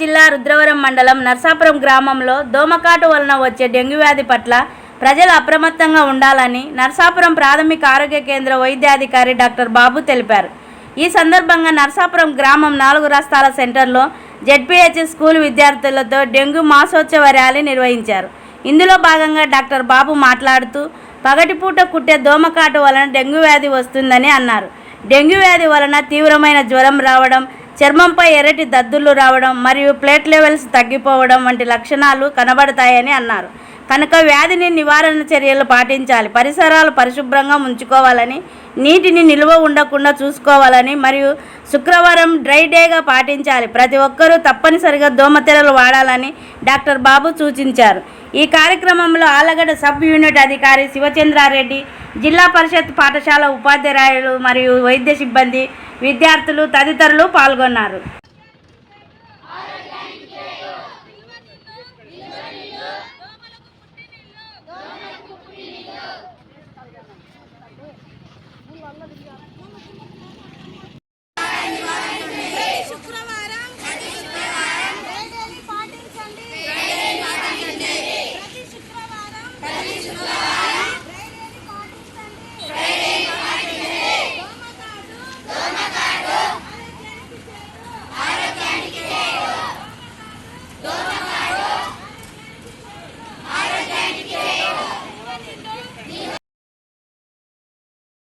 జిల్లా రుద్రవరం మండలం నర్సాపురం గ్రామంలో దోమకాటు వలన వచ్చే డెంగ్యూ వ్యాధి పట్ల ప్రజలు అప్రమత్తంగా ఉండాలని నర్సాపురం ప్రాథమిక ఆరోగ్య కేంద్ర వైద్యాధికారి డాక్టర్ బాబు తెలిపారు. ఈ సందర్భంగా నర్సాపురం గ్రామం నాలుగు రస్తాల సెంటర్లో జెడ్పీహెచ్ స్కూల్ విద్యార్థులతో డెంగ్యూ మాసోత్సవ ర్యాలీ నిర్వహించారు. ఇందులో భాగంగా డాక్టర్ బాబు మాట్లాడుతూ పగటిపూట కుట్టే దోమకాటు వలన డెంగ్యూ వ్యాధి వస్తుందని అన్నారు. డెంగ్యూ వ్యాధి వలన తీవ్రమైన జ్వరం రావడం చర్మంపై ఎర్రటి దద్దులు రావడం మరియు ప్లేట్ లెవెల్స్ తగ్గిపోవడం వంటి లక్షణాలు కనబడతాయని అన్నారు. కనుక వ్యాధిని నివారణ చర్యలు పాటించాలి. పరిసరాలు పరిశుభ్రంగా ఉంచుకోవాలని నీటిని నిల్వ ఉండకుండా చూసుకోవాలని మరియు శుక్రవారం డ్రై డేగా పాటించాలి. ప్రతి ఒక్కరూ తప్పనిసరిగా దోమతెరలు వాడాలని డాక్టర్ బాబు సూచించారు. ఈ కార్యక్రమంలో ఆలగడ్డ సబ్ యూనిట్ అధికారి శివచంద్రారెడ్డి జిల్లా పరిషత్ పాఠశాల ఉపాధ్యాయులు మరియు వైద్య సిబ్బంది విద్యార్థులు తదితరులు పాల్గొన్నారు.